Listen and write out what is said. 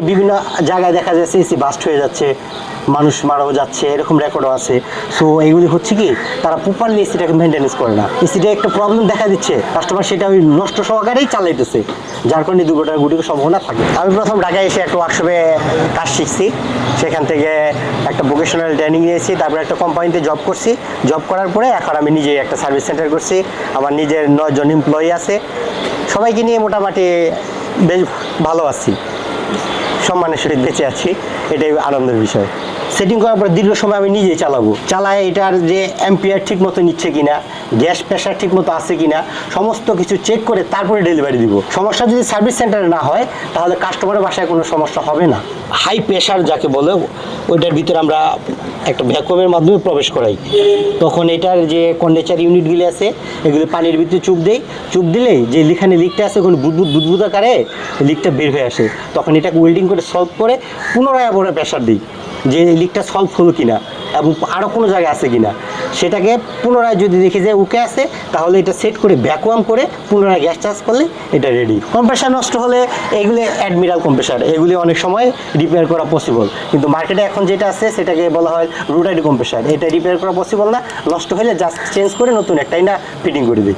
বিভিন্ন জায়গায় দেখা যাচ্ছে এসি বাস্ট হয়ে যাচ্ছে, মানুষ মারাও যাচ্ছে, এরকম রেকর্ডও আছে। সো এইগুলি হচ্ছে কি, তারা প্রপারলি এসিটাকে মেনটেন্স করে না। এসিটা একটা প্রবলেম দেখা দিচ্ছে। কাস্টমার সেটা ওই নষ্ট সহকারেই চালাইতেছে। যার কারণে দুর্ঘটনা ঘটির সম্ভাবনা থাকে। আমি প্রথম ঢাকায় এসে একটা ওয়ার্কশপে কাজ শিখছি। সেখান থেকে একটা ভোকেশনাল ট্রেনিং নিয়েছি। তারপরে একটা কোম্পানিতে জব করছি। জব করার পরে এখন আমি নিজে একটা সার্ভিস সেন্টার করছি। আমার নিজের নয়জন এমপ্লয়ি আছে। সবাইকে নিয়ে মোটামুটি বেশ ভালো আছি। সম্মানের সাথে বেঁচে আছি, এটাই আনন্দের বিষয়। সেটিং করার পর দীর্ঘ সময় আমি নিজেই চালাবো। চালায় এটার যে অ্যাম্পিয়ার ঠিক মতো নিচ্ছে কিনা গ্যাস প্রেশার ঠিক মতো আছে কিনা, সমস্ত কিছু চেক করে তারপরে ডেলিভারি দিব। সমস্যা যদি সার্ভিস সেন্টারে না হয়, তাহলে কাস্টমারের বাসায় কোনো সমস্যা হবে না। হাই প্রেশার যাকে বলে, ওইটার ভিতরে আমরা একটা ভ্যাকুয়ামের মাধ্যমে প্রবেশ করাই। তখন এটার যে কন্ডেচার ইউনিটগুলি আছে, এগুলি পানির ভিতরে চুপ দেই। চুপ দিলে যে লিখানে লিকটা আছে, ওখানে বুদবুদ বুদবুদ আকারে লিকটা বের হয়ে আসে। তখন এটাকে ওয়েল্ডিং করে সলভ করে পুনরায় আবার প্রেশার দিই যে লিকটা সলভ হলো কিনা এবং আরও কোনো জায়গায় আছে কিনা। সেটাকে পুনরায় যদি দেখি যে উকে আছে, তাহলে এটা সেট করে ভ্যাকুয়াম করে পুনরায় গ্যাস চার্জ করলে এটা রেডি কম্প্রেসার নষ্ট হলে এগুলি অ্যাডমিরাল কম্প্রেসার এগুলি অনেক সময় রিপেয়ার করা পসিবল কিন্তু মার্কেটে এখন যেটা আছে, সেটাকে বলা হয় রুটারি কম্প্রেসার এটা রিপেয়ার করা পসিবল না, নষ্ট হলে জাস্ট চেঞ্জ করে নতুন একটা না ফিটিং করে দিই।